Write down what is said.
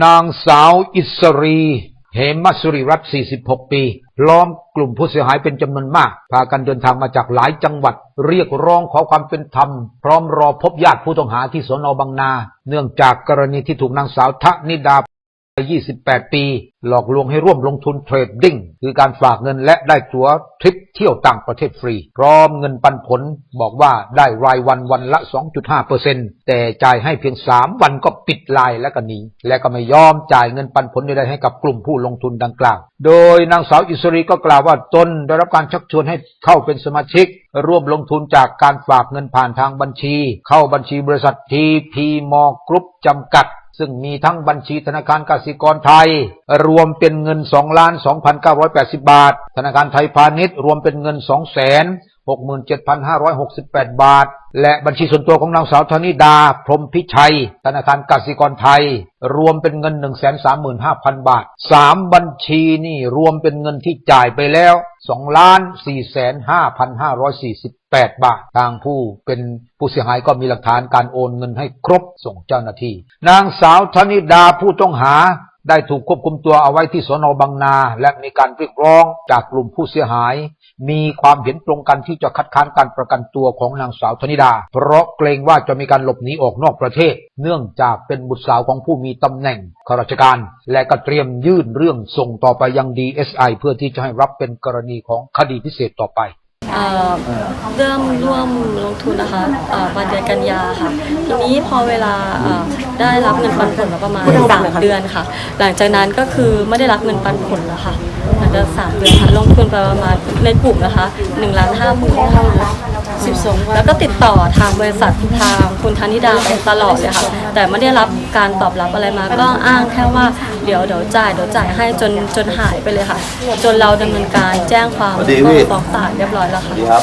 นางสาวอิสรีเหมสุริรัตน์46 ปี ล้อมกลุ่มผู้เสียหายเป็นจำนวนมาก พากันเดินทางมาจากหลายจังหวัด เรียกร้องขอความเป็นธรรม พร้อมรอพบญาติผู้ต้องหาที่สนบางนา เนื่องจากกรณีที่ถูกนางสาวทะนิดา 28 ปี หลอกลวงให้ร่วมลงทุนเทรดดิ้งคือการฝากเงินและได้ตั๋วทริปเที่ยวต่างประเทศฟรี พร้อมเงินปันผลบอกว่าได้รายวันวันละ 2.5%แต่จ่ายให้เพียง 3 วันก็ปิดลายและก็หนีและก็ไม่ยอมจ่ายเงินปันผลใดๆให้กับกลุ่มผู้ลงทุนดังกล่าว โดยนางสาวอิสรีก็กล่าวว่าตนได้รับการชักชวนให้เข้าเป็นสมาชิก ร่วมลงทุนจากการฝากเงินผ่านทางบัญชี เข้าบัญชีบริษัททีพีมอกรุ๊ปจำกัด ซึ่งมีทั้งบัญชีธนาคารกสิกรไทย รวมเป็นเงิน2ล้าน2,980 บาท ธนาคารไทยพาณิชย์ รวมเป็นเงิน2 6 7 5 6 8 บาท และบัญชีส่วนตัวของนางสาวธนิดา พรหมพิชัย ธนาคารกสิกรไทย รวมเป็นเงิน 135,000 บาท 3 บัญชีนี่รวมเป็นเงินที่จ่ายไปแล้ว2ล้าน4,5,548 บาท ทางผู้เป็นผู้เสียหายก็มีหลักฐานการโอนเงินให้ครบส่งเจ้าหน้าที่ นางสาวธนิดาผู้ต้องหา ได้ถูกควบคุมตัวเอาไว้ที่สนบางนา และมีการเรียกร้องจากกลุ่มผู้เสียหาย มีความเห็นตรงกันที่จะคัดค้านการประกันตัวของนางสาวธนิดา เพราะเกรงว่าจะมีการหลบหนีออกนอกประเทศ เนื่องจากเป็นบุตรสาวของผู้มีตำแหน่งข้าราชการ และก็เตรียมยื่นเรื่องส่งต่อไปยัง DSI เพื่อที่จะให้รับเป็นกรณีของคดีพิเศษต่อไปเริ่มร่วมลงทุนนะคะเอ่อมาเดือนกันยาค่ะ ทีนี้พอเวลา ได้รับเงินปันผลมาประมาณสามเดือนค่ะ หลังจากนั้นก็คือไม่ได้รับเงินปันผลแล้วค่ะ หลังจากสามเดือนค่ะลงทุนไปประมาณในกลุ่มนะคะหนึ่งล้านห้าหมื่นสิบสองแล้วก็ติดต่อทางบริษัททางคุณธนิดาไปตลอดเลยค่ะ แต่ไม่ได้รับการตอบรับอะไรมา ก็อ้างแค่ว่าเดี๋ยวเดี๋ยวจ่ายเดี๋ยวจ่ายให้จนจนหายไปเลยค่ะ จนเราดำเนินการแจ้งความสวัสดีพี่ ฟ้องศาลเรียบร้อยแล้วค่ะ ดีครับ